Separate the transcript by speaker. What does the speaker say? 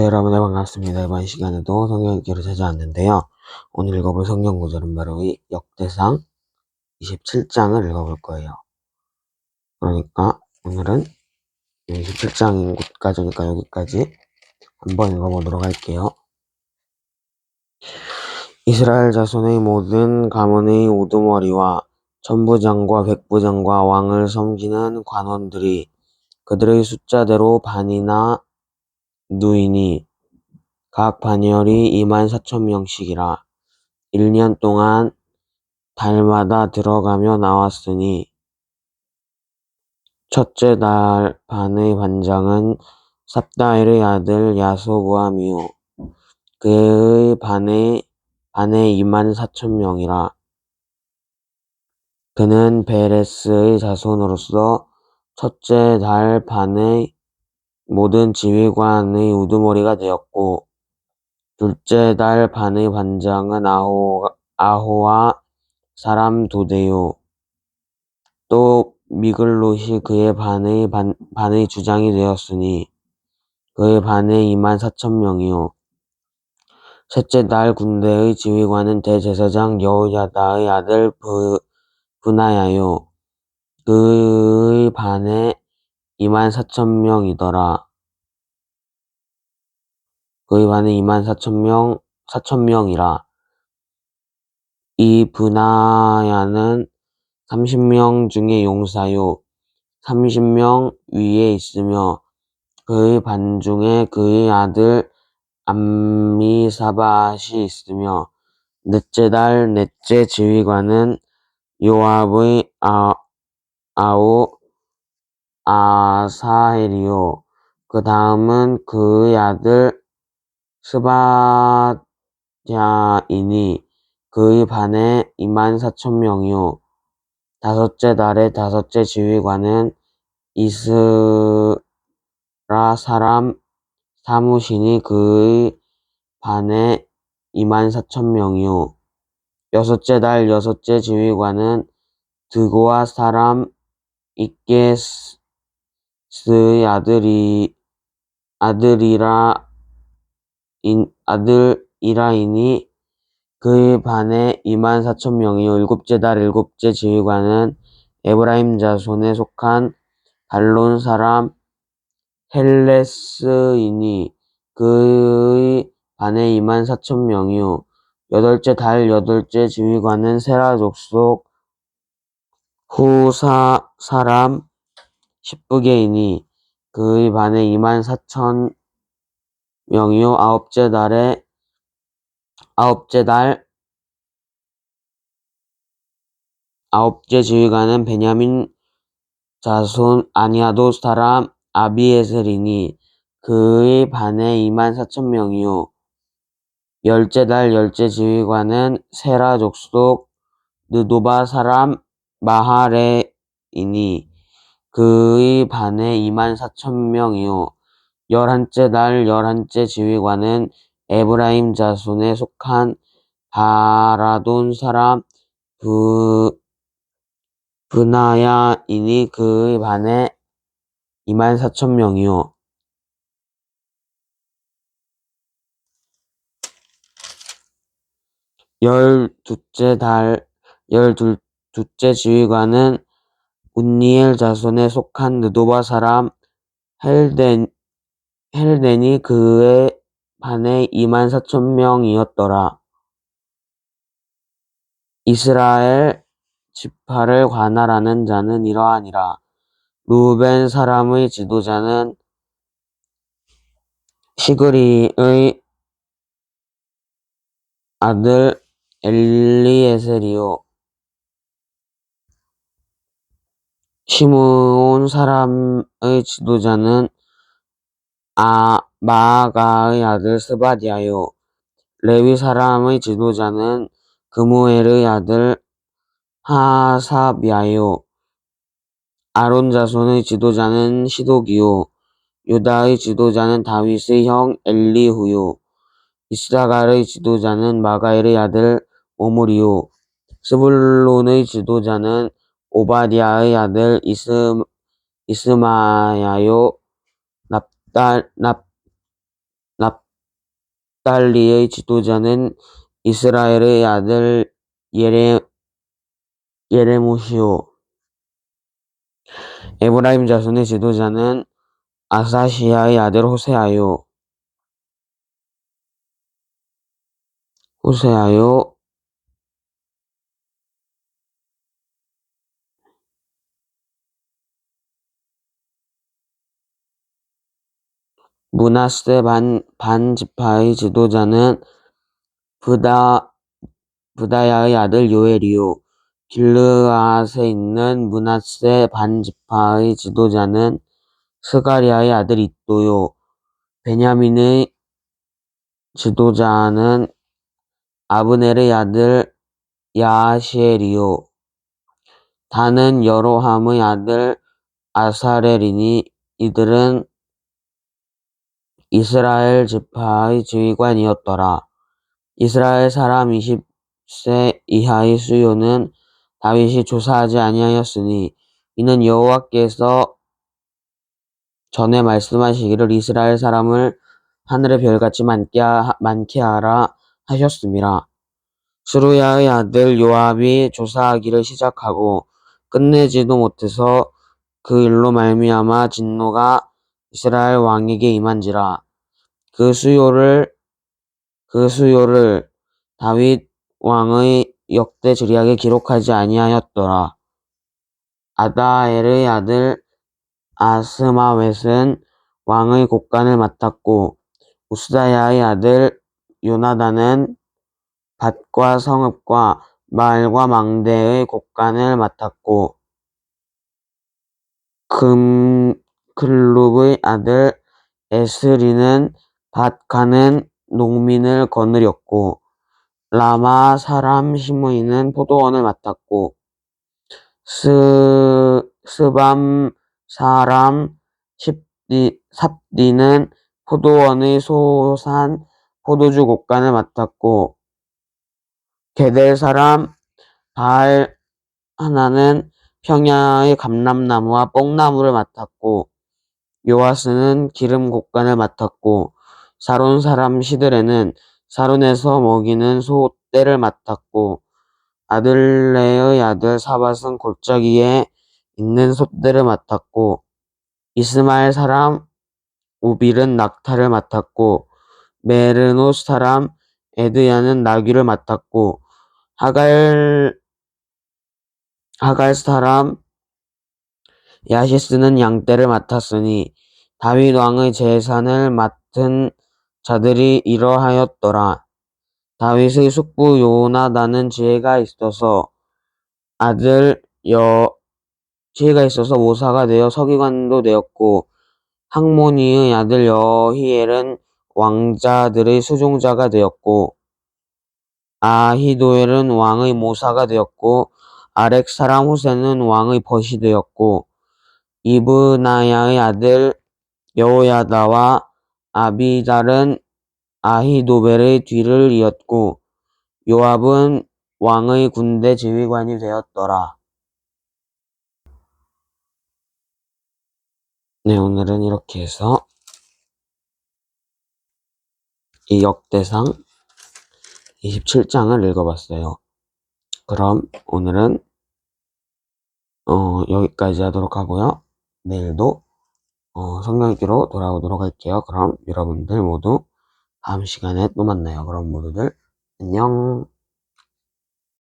Speaker 1: 네, 여러분, 네, 반갑습니다. 이번 시간에도 성경 읽기를 찾아왔는데요. 오늘 읽어볼 성경 구절은 바로 이 역대상 27장을 읽어볼 거예요. 그러니까 오늘은 27장인 곳까지니까 여기까지 한번 읽어보도록 할게요. 이스라엘 자손의 모든 가문의 우두머리와 천부장과 백부장과 왕을 섬기는 관원들이 그들의 숫자대로 반이나 누이니 각 반열이 이만 사천 명씩이라 일년 동안 달마다 들어가며 나왔으니 첫째 달 반의 반장은 삽다엘의 아들 야소부함이요. 그의 반에 반에 이만 사천 명이라 그는 베레스의 자손으로서 첫째 달 반의 모든 지휘관의 우두머리가 되었고 둘째 달 반의 반장은 아호, 아호와 사람 도대요. 또 미글롯이 그의 반의 반, 반의 주장이 되었으니 그의 반에 이만 사천 명이요. 셋째 달 군대의 지휘관은 대제사장 여호야다의 아들 브, 분하야요. 그의 2만 4천 명이더라. 그의 반은 2만 4천 명, 4천 명이라. 이 분하야는 30명 중에 용사요. 30명 위에 있으며 그의 반 중에 그의 아들 암미사밭이 있으며 넷째 달 넷째 지휘관은 요압의 아, 아우 아사헬이요. 그 다음은 그의 아들 스바랴이니 그의 반에 이만 사천 명이요. 다섯째 달의 다섯째 지휘관은 이스라 사람 사무시니 그의 반에 이만 사천 명이요. 여섯째 달 여섯째 지휘관은 드고아 사람 이게 스 의 아들이 아들이라 인, 아들이라이니 그의 반에 이만 사천 명이요 일곱째 달 일곱째 지휘관은 에브라임 자손에 속한 발론 사람 헬레스이니 그의 반에 이만 사천 명이요. 여덟째 달 여덟째 지휘관은 세라 족 속 후사 사람 십부게이니 그의 반에 이만 사천 명이요 아홉째 달에 아홉째 달 아홉째 지휘관은 베냐민 자손 아니아도 사람 아비에셀이니 그의 반에 이만 사천 명이요. 열째 달 열째 지휘관은 세라 족속 느도바 사람 마하레이니 그의 반에 이만 사천 명이요 열한째 달 열한째 지휘관은 에브라임 자손에 속한 바라돈 사람 브, 브나야이니 그의 반에 이만 사천 명이요. 열두째 달 열둘째 지휘관은 운니엘 자손에 속한 느도바 사람 헬덴, 헬덴이 그의 반에 이만 사천 명이었더라. 이스라엘 지파를 관할하는 자는 이러하니라. 루벤 사람의 지도자는 시그리의 아들 엘리에셀이요. 시므온 사람의 지도자는 아, 마아가의 아들 스바디아요. 레위 사람의 지도자는 그무엘의 아들 하사비아요. 아론 자손의 지도자는 시독이요. 유다의 지도자는 다윗의 형 엘리후요. 이스라갈의 지도자는 마가엘의 아들 오므리요. 스불론의 지도자는 오바디아의 아들 이스, 이스마야요. 납달, 납, 납달리의 지도자는 이스라엘의 아들 예레, 예레모시오. 에브라임 자손의 지도자는 아사시아의 아들 호세아요. 호세아요. 문하세 반, 반지파의 지도자는 부다, 부다야의 아들 요엘이요. 길르앗에 있는 문하세 반지파의 지도자는 스가리아의 아들 이또요. 베냐민의 지도자는 아브넬의 아들 야시엘이요. 다는 여로함의 아들 아사렐이니 이들은 이스라엘 지파의 지휘관이었더라. 이스라엘 사람 20세 이하의 수요는 다윗이 조사하지 아니하였으니 이는 여호와께서 전에 말씀하시기를 이스라엘 사람을 하늘의 별같이 많게, 하, 많게 하라 하셨음이라. 스루야의 아들 요압이 조사하기를 시작하고 끝내지도 못해서 그 일로 말미암아 진노가 이스라엘 왕에게 임한지라. 그 수요를 그 수요를 다윗 왕의 역대 지리학에 기록하지 아니하였더라. 아다엘의 아들 아스마웻은 왕의 곡간을 맡았고 우스다야의 아들 요나단은 밭과 성읍과 말과 망대의 곡간을 맡았고 금 글룹의 아들 에스리는 밭가는 농민을 거느렸고 라마 사람 시므이는 포도원을 맡았고 스, 스밤 사람 십디, 삽디는 포도원의 소산 포도주 곡간을 맡았고 게델 사람 바알 하나는 평야의 감람나무와 뽕나무를 맡았고 요아스는 기름 곡간을 맡았고 사론 사람 시드레는 사론에서 먹이는 소 떼를 맡았고 아들레의 아들 사밧은 골짜기에 있는 소떼를 맡았고 이스마엘 사람 우빌은 낙타를 맡았고 메르노스 사람 에드야는 나귀를 맡았고 하갈 하갈 사람 야시스는 양떼를 맡았으니 다윗 왕의 재산을 맡은 자들이 이러하였더라. 다윗의 숙부 요나단은 지혜가 있어서 아들 여 지혜가 있어서 모사가 되어 서기관도 되었고 항모니의 아들 여히엘은 왕자들의 수종자가 되었고 아히도엘은 왕의 모사가 되었고 아렉 사람 후세는 왕의 벗이 되었고 이브나야의 아들 여호야다와 아비달은 아히도벨의 뒤를 이었고 요압은 왕의 군대 지휘관이 되었더라. 네, 오늘은 이렇게 해서 이 역대상 27장을 읽어봤어요. 그럼 오늘은 어, 여기까지 하도록 하고요. 내일도 어, 성경 읽기로 돌아오도록 할게요. 그럼 여러분들 모두 다음 시간에 또 만나요. 그럼 모두들 안녕.